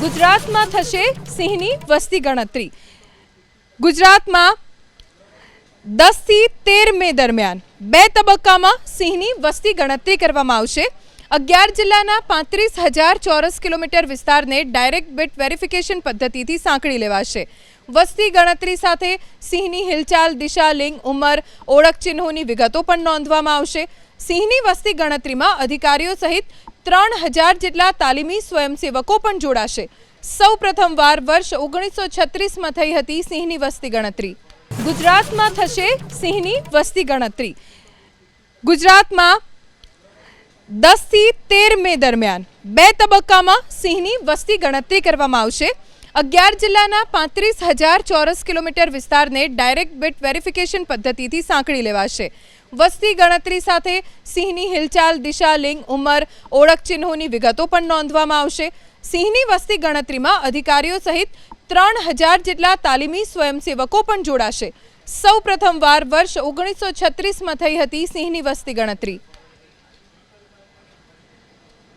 ગુજરાતમાં થશે સિંહની વસ્તી ગણતરી. ગુજરાતમાં દસથી તેર મે દરમિયાન બે તબક્કામાં સિંહની વસ્તી ગણતરી કરવામાં આવશે. અગિયાર જિલ્લાના પાંત્રીસ હજાર ચોરસ કિલોમીટર વિસ્તારને ડાયરેક્ટ બિટ વેરિફિકેશન પદ્ધતિથી સાંકળી લેવાશે. વસ્તી ગણતરી સાથે સિંહની હિલચાલ, દિશા, લિંગ, ઉંમર, ઓળખ ચિહ્નોની વિગતો પણ નોંધવામાં આવશે. સિંહની વસ્તી ગણતરીમાં અધિકારીઓ સહિત ત્રણ હજાર જેટલા તાલીમી સ્વયંસેવકો પણ જોડાશે. સૌ પ્રથમવાર વર્ષ ઓગણીસો છત્રીસમાં થઈ હતી સિંહની વસ્તી ગણતરી. ગુજરાતમાં થશે સિંહની વસ્તી ગણતરી. ગુજરાતમાં દસથી તેર મે દરમિયાન બે તબક્કામાં સિંહની વસ્તી ગણતરી કરવામાં આવશે. અગિયાર જિલ્લાના પાંત્રીસ હજાર ચોરસ કિલોમીટર વિસ્તારને ડાયરેક્ટ બિટ વેરિફિકેશન પદ્ધતિથી સાંકળી લેવાશે. વસ્તી ગણતરી સાથે સિંહની હિલચાલ, દિશા, લિંગ, ઉંમર, ઓળખ ચિહ્નોની વિગતો પણ નોંધવામાં આવશે. સિંહની વસ્તી ગણતરીમાં અધિકારીઓ સહિત ત્રણ હજાર જેટલા તાલીમી સ્વયંસેવકો પણ જોડાશે. સૌ પ્રથમવાર વર્ષ ઓગણીસો છત્રીસમાં થઈ હતી સિંહની વસ્તી ગણતરી.